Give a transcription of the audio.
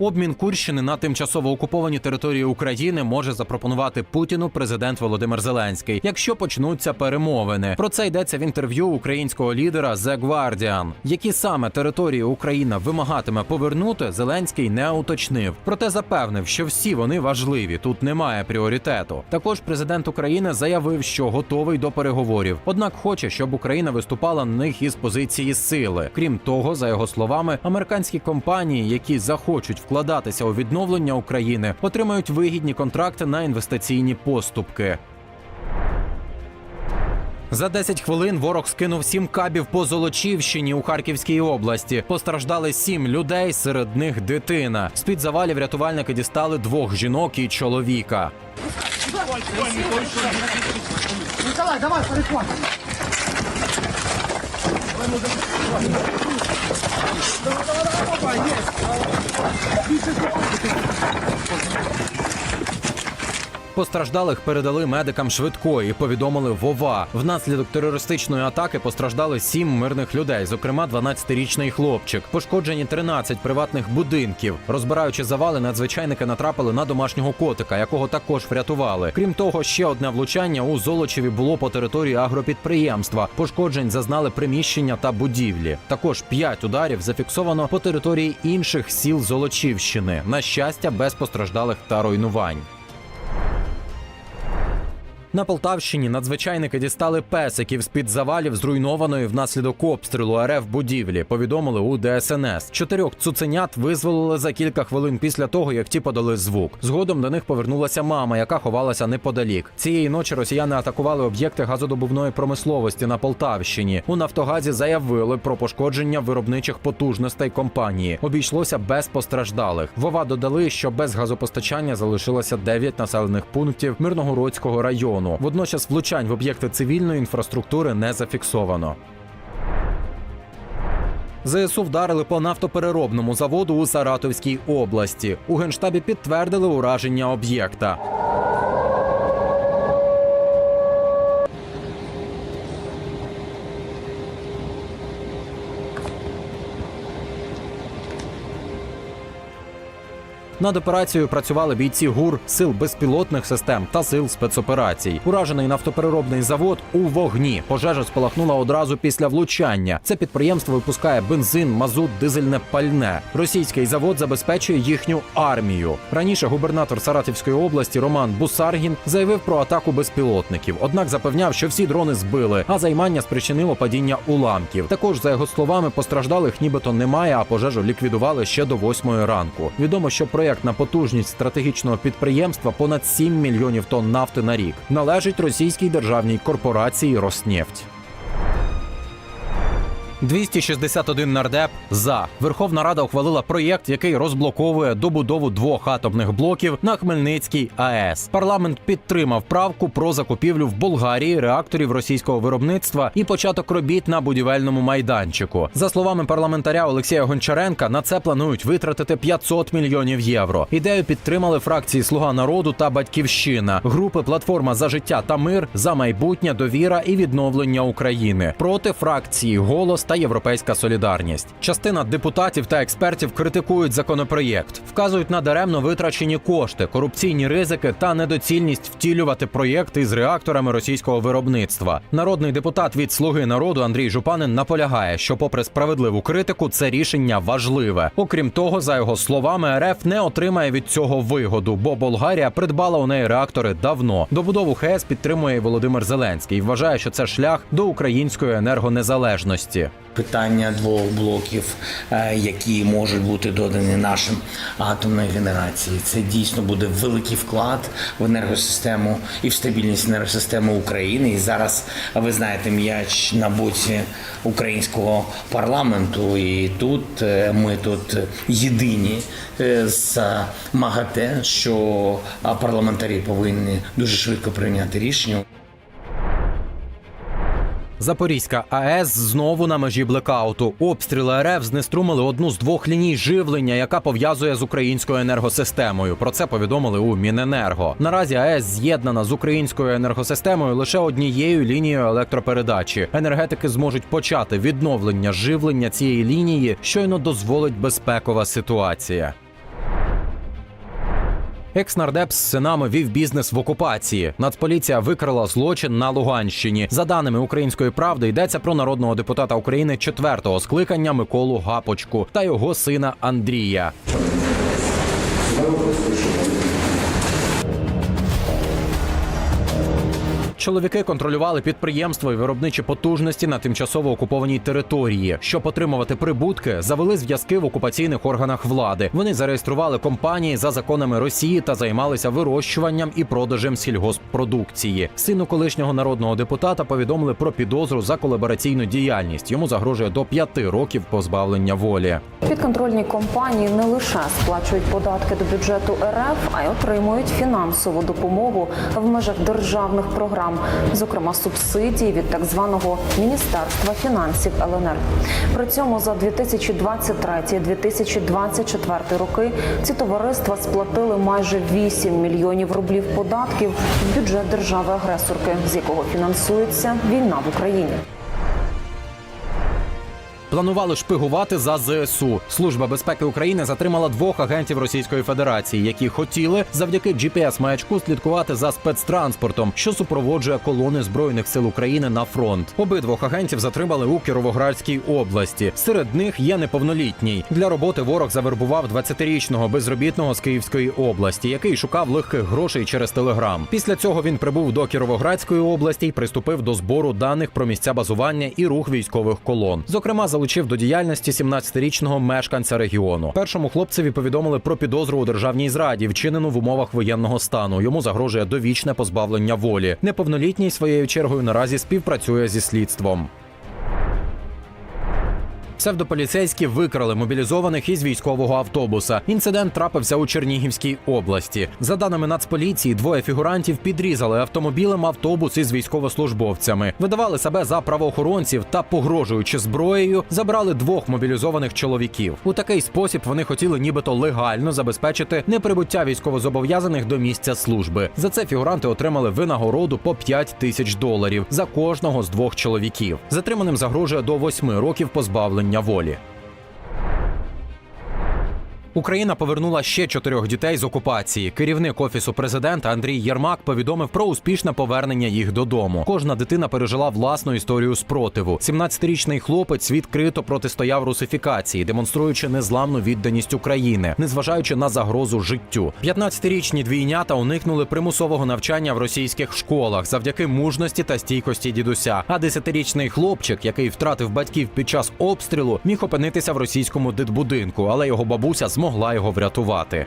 Обмін Курщини на тимчасово окуповані території України може запропонувати Путіну президент Володимир Зеленський, якщо почнуться перемовини. Про це йдеться в інтерв'ю українського лідера The Guardian. Які саме території Україна вимагатиме повернути, Зеленський не уточнив. Проте запевнив, що всі вони важливі. Тут немає пріоритету. Також президент України заявив, що готовий до переговорів, однак хоче, щоб Україна виступала на них із позиції сили. Крім того, за його словами, американські компанії, які захочуть вкладатися у відновлення України, отримають вигідні контракти на інвестиційні поступки. За 10 хвилин ворог скинув сім кабів по Золочівщині у Харківській області. Постраждали сім людей, серед них дитина. З під завалів рятувальники дістали двох жінок і чоловіка. Николай, давай, переходь. Dobra, dobra, dobra, jest. Piszę, Постраждалих передали медикам швидкої. Повідомили Вова. Внаслідок терористичної атаки постраждали сім мирних людей, зокрема 12-річний хлопчик. Пошкоджені 13 приватних будинків. Розбираючи завали, надзвичайники натрапили на домашнього котика, якого також врятували. Крім того, ще одне влучання у Золочеві було по території агропідприємства. Пошкоджень зазнали приміщення та будівлі. Також п'ять ударів зафіксовано по території інших сіл Золочівщини. На щастя, без постраждалих та руйнувань. На Полтавщині надзвичайники дістали песиків з під завалів зруйнованої внаслідок обстрілу РФ будівлі. Повідомили у ДСНС. Чотирьох цуценят визволили за кілька хвилин після того, як ті подали звук. Згодом до них повернулася мама, яка ховалася неподалік. Цієї ночі росіяни атакували об'єкти газодобувної промисловості на Полтавщині. У Нафтогазі заявили про пошкодження виробничих потужностей компанії. Обійшлося без постраждалих. Вова додали, що без газопостачання залишилося 9 населених пунктів Мирногородського району. Водночас влучань в об'єкти цивільної інфраструктури не зафіксовано. ЗСУ вдарили по нафтопереробному заводу у Саратовській області. У генштабі підтвердили ураження об'єкта. Над операцією працювали бійці ГУР, сил безпілотних систем та сил спецоперацій. Уражений нафтопереробний завод у вогні. Пожежа спалахнула одразу після влучання. Це підприємство випускає бензин, мазут, дизельне пальне. Російський завод забезпечує їхню армію. Раніше губернатор Саратівської області Роман Бусаргін заявив про атаку безпілотників. Однак запевняв, що всі дрони збили, а займання спричинило падіння уламків. Також, за його словами, постраждалих нібито немає, а пожежу ліквідували ще до восьмої ранку. Відомо, що проєктна потужність стратегічного підприємства понад 7 мільйонів тонн нафти на рік належить російській державній корпорації Роснефть. 261 нардеп за Верховна Рада ухвалила проєкт, який розблоковує добудову двох атомних блоків на Хмельницькій АЕС. Парламент підтримав правку про закупівлю в Болгарії реакторів російського виробництва і початок робіт на будівельному майданчику. За словами парламентаря Олексія Гончаренка, на це планують витратити 500 мільйонів євро. Ідею підтримали фракції Слуга народу та Батьківщина, групи Платформа за життя та мир за майбутнє, довіра і відновлення України проти фракції Голос та Європейська Солідарність. Частина депутатів та експертів критикують законопроєкт, вказують на даремно витрачені кошти, корупційні ризики та недоцільність втілювати проєкти з реакторами російського виробництва. Народний депутат від Слуги народу Андрій Жупанин наполягає, що, попри справедливу критику, це рішення важливе. Окрім того, за його словами, РФ не отримає від цього вигоду, бо Болгарія придбала у неї реактори давно. Добудову ХЕС підтримує Володимир Зеленський. Вважає, що це шлях до української енергонезалежності. Питання двох блоків, е, які можуть бути додані нашим атомної генерації, це дійсно буде великий вклад в енергосистему і в стабільність енергосистеми України. І зараз ви знаєте, м'яч на боці українського парламенту. І тут е, ми тут єдині е, з МАГАТЕ, що парламентарі повинні дуже швидко прийняти рішення. Запорізька АЕС знову на межі блекауту. Обстріли РФ знеструмили одну з двох ліній живлення, яка пов'язує з українською енергосистемою. Про це повідомили у Міненерго. Наразі АЕС з'єднана з українською енергосистемою лише однією лінією електропередачі. Енергетики зможуть почати відновлення живлення цієї лінії, щойно дозволить безпекова ситуація. Екс-нардеп з синами вів бізнес в окупації. Нацполіція викрила злочин на Луганщині. За даними української правди, йдеться про народного депутата України четвертого скликання Миколу Гапочку та його сина Андрія. Чоловіки контролювали підприємства і виробничі потужності на тимчасово окупованій території. Щоб отримувати прибутки, завели зв'язки в окупаційних органах влади. Вони зареєстрували компанії за законами Росії та займалися вирощуванням і продажем сільгосппродукції. Сину колишнього народного депутата повідомили про підозру за колабораційну діяльність. Йому загрожує до п'яти років позбавлення волі. Підконтрольні компанії не лише сплачують податки до бюджету РФ, а й отримують фінансову допомогу в межах державних програм, зокрема субсидії від так званого Міністерства фінансів ЛНР. При цьому за 2023-2024 роки ці товариства сплатили майже 8 мільйонів рублів податків в бюджет держави-агресорки, з якого фінансується війна в Україні. Планували шпигувати за ЗСУ. Служба безпеки України затримала двох агентів Російської Федерації, які хотіли завдяки gps маячку слідкувати за спецтранспортом, що супроводжує колони збройних сил України на фронт. Обидвох агентів затримали у Кіровоградській області. Серед них є неповнолітній. Для роботи ворог завербував 20-річного безробітного з Київської області, який шукав легких грошей через телеграм. Після цього він прибув до Кіровоградської області і приступив до збору даних про місця базування і рух військових колон. Зокрема, залучив до діяльності 17-річного мешканця регіону. Першому хлопцеві повідомили про підозру у державній зраді, вчинену в умовах воєнного стану. Йому загрожує довічне позбавлення волі. Неповнолітній своєю чергою наразі співпрацює зі слідством. Псевдополіцейські викрали мобілізованих із військового автобуса. Інцидент трапився у Чернігівській області. За даними Нацполіції, двоє фігурантів підрізали автомобілем автобус із військовослужбовцями, видавали себе за правоохоронців та, погрожуючи зброєю, забрали двох мобілізованих чоловіків. У такий спосіб вони хотіли, нібито легально забезпечити неприбуття військовозобов'язаних до місця служби. За це фігуранти отримали винагороду по 5 тисяч доларів за кожного з двох чоловіків. Затриманим загрожує до восьми років позбавлення волі. Україна повернула ще чотирьох дітей з окупації. Керівник офісу президента Андрій Єрмак повідомив про успішне повернення їх додому. Кожна дитина пережила власну історію спротиву. 17-річний хлопець відкрито протистояв русифікації, демонструючи незламну відданість України, незважаючи на загрозу життю. 15-річні двійнята уникнули примусового навчання в російських школах завдяки мужності та стійкості дідуся. А 10-річний хлопчик, який втратив батьків під час обстрілу, міг опинитися в російському дитбудинку, але його бабуся змогла його врятувати.